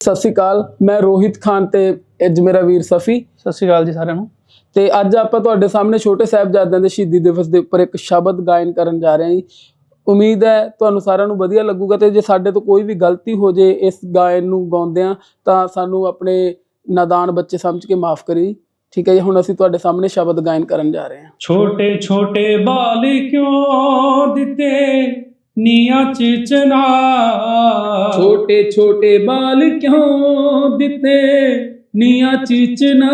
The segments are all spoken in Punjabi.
ਸਤਿ ਸ਼੍ਰੀ ਅਕਾਲ ਮੈਂ ਰੋਹਿਤ ਖਾਨ ਤੇ ਅੱਜ ਮੇਰਾ ਵੀਰ ਸਫੀ। ਸਤਿ ਸ਼੍ਰੀ ਅਕਾਲ ਜੀ ਸਾਰਿਆਂ ਨੂੰ। ਤੇ ਅੱਜ ਆਪਾਂ ਤੁਹਾਡੇ ਸਾਹਮਣੇ ਛੋਟੇ ਸਾਹਿਬਜ਼ਾਦਿਆਂ ਦੇ ਸ਼ਹੀਦੀ ਦਿਵਸ ਦੇ ਉੱਪਰ ਇੱਕ ਸ਼ਬਦ ਗਾਇਨ ਕਰਨ ਜਾ ਰਹੇ ਹਾਂ ਜੀ। ਉਮੀਦ ਹੈ ਤੁਹਾਨੂੰ ਸਾਰਿਆਂ ਨੂੰ ਵਧੀਆ ਲੱਗੂਗਾ ਤੇ ਜੇ ਸਾਡੇ ਤੋਂ ਕੋਈ ਵੀ ਗਲਤੀ ਹੋ ਜੇ ਇਸ ਗਾਇਨ ਨੂੰ ਗਾਉਂਦਿਆਂ ਤਾਂ ਸਾਨੂੰ ਆਪਣੇ ਨਾਦਾਨ ਬੱਚੇ ਸਮਝ ਕੇ ਮਾਫ ਕਰੀ। ਠੀਕ ਹੈ ਜੀ ਹੁਣ ਅਸੀਂ ਤੁਹਾਡੇ ਸਾਹਮਣੇ ਸ਼ਬਦ ਗਾਇਨ ਕਰਨ ਜਾ ਰਹੇ ਹਾਂ। ਛੋਟੇ ਛੋਟੇ ਬਾਲ ਕਿਉਂ ਦਿੱਤੇ? ਨੀਆਂ ਚਿਚਨਾ। ਛੋਟੇ ਛੋਟੇ ਬਾਲ ਕਿਉਂ ਦਿੱਤੇ? ਨੀਆਂ ਚੀਚਨਾ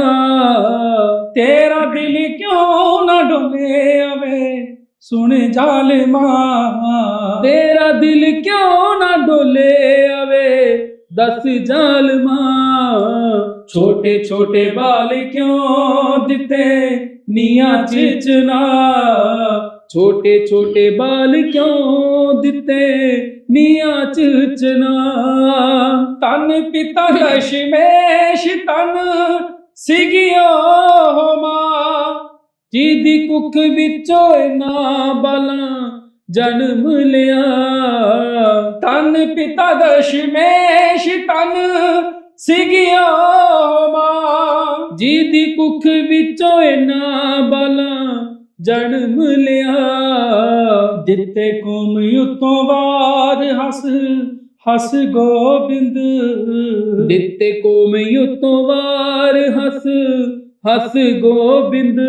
ਤੇਰਾ ਦਿਲ ਕਿਉਂ ਨਾ ਡੋਲੇ ਆਵੇ? ਸੁਣ ਜ਼ਾਲਿਮਾ ਤੇਰਾ ਦਿਲ ਕਿਉਂ ਨਾ ਡੋਲੇ ਆਵੇ? ਦਸ ਜ਼ਾਲਮਾ ਛੋਟੇ ਛੋਟੇ ਬਾਲ ਕਿਉਂ ਦਿੱਤੇ? ਨੀਆਂ ਚਿਚਨਾ ਛੋਟੇ ਛੋਟੇ ਬਾਲ ਕਿਉਂ ਦਿੱਤੇ ਨੀਆਂ ਚੀਚਨਾ ਤਨ ਪਿਤਾ ਦਸ਼ਮੇਸ਼ ਤਨ ਸਿਗਿਓ ਮਾਂ। ਜਿਹਦੀ ਕੁੱਖ ਵਿੱਚੋਂ ਨਾ ਬਲਾਂ ਜਨਮ ਲਿਆ। ਤਨ ਪਿਤਾ ਦਸ਼ਮੇਸ਼ ਤਨ ਸਿਗਿਓ ਮਾਂ। ਜਿਹਦੀ ਕੁੱਖ ਵਿੱਚੋਂ ਨਾ ਬਲਾਂ ਜਨਮ ਲਿਆ। ਦਿੱਤੇ ਕੋਮ ਉਤੋਂ ਬਾਦ ਹਸ ਹਸ ਗੋਬਿੰਦ। ਦਿੱਤੇ ਕੋਮ ਉਤੋਂ ਵਾਰ ਹਸ ਹਸ ਗੋਬਿੰਦ।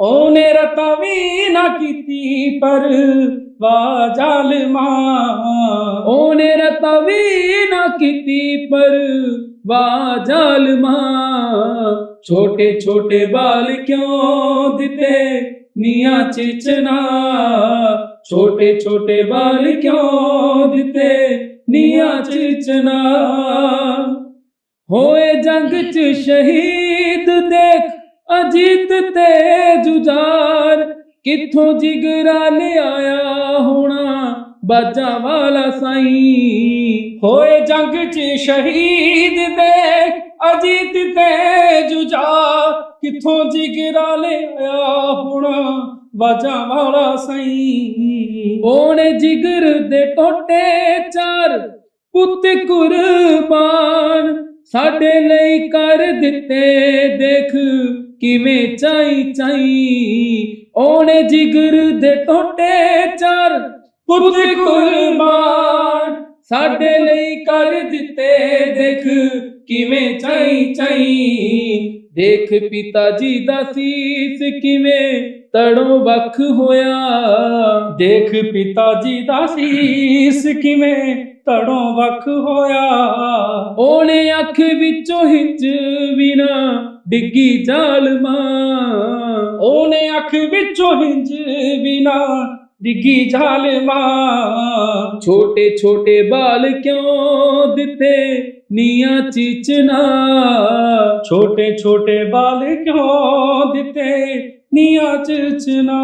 ਉਹਨੇ ਰਤਾ ਵੀ ਨਾ ਕੀਤੀ, ਪਰ ਵਾ ਜ਼ਾਲਮਾ ਉਹਨੇ ਰਤਾ ਵੀ ਨਾ ਕੀਤੀ, ਪਰ ਵਾ ਜ਼ਾਲਮਾ ਛੋਟੇ ਛੋਟੇ ਬਾਲ ਕਿਉਂ ਦਿੱਤੇ ਨੀਆਂ ਚਿਚਨਾ? ਛੋਟੇ ਛੋਟੇ ਬਾਲ ਕਿਉਂ ਦਿੱਤੇ ਨੀਆਂ ਚਿਚਨਾ? ਹੋਏ ਜੰਗ ਚ ਸ਼ਹੀਦ ਦੇਖ ਅਜੀਤ ਤੇ ਜੁਝਾਰ ਕਿੱਥੋਂ ਜਿਗਰਾ ਲਿਆਇਆ ਹੋਣਾ? ਬਾਜਾ ਵਾਲਾ ਸਾਈਂ। ਹੋਏ ਜੰਗ 'ਚ ਸ਼ਹੀਦ ਦੇ ਅਜੀਤ ਤੇ ਜੁਝਾ। ਕਿੱਥੋਂ ਜਿਗਰਾ ਲਿਆ ਹੁਣ ਵਾਜਾ ਵਾਲਾ ਸਈ। ਉਹਨੇ ਜਿਗਰ ਦੇ ਟੋਟੇ ਚਾਰ, ਪੁੱਤ ਕੁਰਬਾਨ। ਸਾਡੇ ਲਈ ਕਰ ਦਿੱਤੇ ਦੇਖ, ਕਿਵੇਂ ਚਾਈ ਚਾਈ। ਉਹਨੇ ਜਿਗਰ ਦੇ ਟੋਟੇ ਚਾਰ ਪੁੱਤ ਕੁਰਬਾਨ, ਸਾਡੇ ਲਈ ਕਰ ਦਿੱਤੇ ਦੇਖ, ਕਿਵੇਂ ਚਾਈ ਚਾਈ। ਦੇਖ ਪਿਤਾ ਜੀ ਦਾ ਸੀਸ ਕਿਵੇਂ ਤੜੋਂ ਵੱਖ ਹੋਇਆ। ਦੇਖ ਪਿਤਾ ਜੀ ਦਾ ਸੀਸ ਕਿਵੇਂ ਤੜੋਂ ਵੱਖ ਹੋਇਆ। ਉਹਨੇ ਅੱਖ ਵਿੱਚੋਂ ਹਿੰਜ ਵਿਨਾ ਡਿੱਗੀ ਜ਼ਾਲਮਾ। ਉਹਨੇ ਅੱਖ ਵਿੱਚੋਂ ਹਿੰਜ ਬਿਨਾ ਡਿੱਗੀ ਝਾਲਮਾ ਛੋਟੇ ਛੋਟੇ ਬਾਲ ਕਿਉਂ ਦਿੱਤੇ ਨੀਆਂ ਚੀਚਨਾ ਛੋਟੇ ਛੋਟੇ ਬਾਲ ਕਿਉਂ ਦਿੱਤੇ ਨੀਆਂ ਚਚਨਾ